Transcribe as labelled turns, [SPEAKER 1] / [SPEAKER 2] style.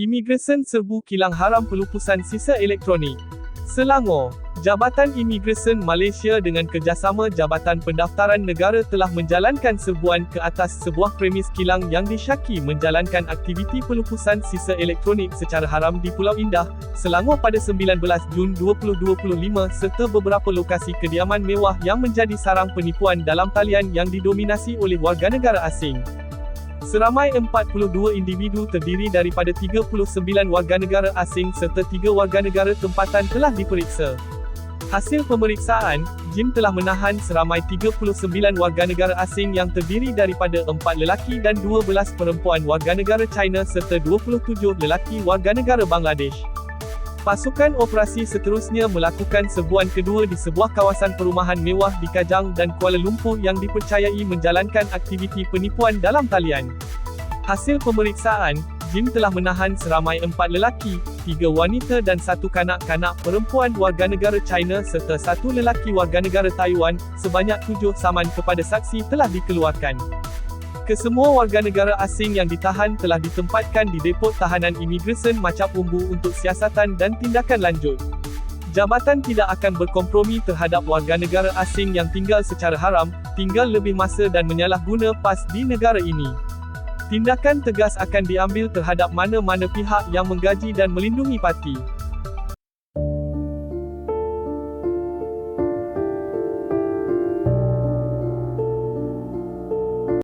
[SPEAKER 1] Imigresen serbu kilang haram pelupusan sisa elektronik. Selangor, Jabatan Imigresen Malaysia dengan kerjasama Jabatan Pendaftaran Negara telah menjalankan serbuan ke atas sebuah premis kilang yang disyaki menjalankan aktiviti pelupusan sisa elektronik secara haram di Pulau Indah, Selangor pada 19 Jun 2025 serta beberapa lokasi kediaman mewah yang menjadi sarang penipuan dalam talian yang didominasi oleh warga negara asing. Seramai 42 individu terdiri daripada 39 warga negara asing serta 3 warga negara tempatan telah diperiksa. Hasil pemeriksaan, JIM telah menahan seramai 39 warga negara asing yang terdiri daripada 4 lelaki dan 12 perempuan warga negara China serta 27 lelaki warga negara Bangladesh. Pasukan operasi seterusnya melakukan serbuan kedua di sebuah kawasan perumahan mewah di Kajang dan Kuala Lumpur yang dipercayai menjalankan aktiviti penipuan dalam talian. Hasil pemeriksaan, JIM telah menahan seramai empat lelaki, tiga wanita dan satu kanak-kanak perempuan warga negara China serta satu lelaki warga negara Taiwan, sebanyak tujuh saman kepada saksi telah dikeluarkan. Kesemua warga negara asing yang ditahan telah ditempatkan di Depot Tahanan Imigresen Macap Umbu untuk siasatan dan tindakan lanjut. Jabatan tidak akan berkompromi terhadap warga negara asing yang tinggal secara haram, tinggal lebih masa dan menyalahguna PAS di negara ini. Tindakan tegas akan diambil terhadap mana-mana pihak yang menggaji dan melindungi parti.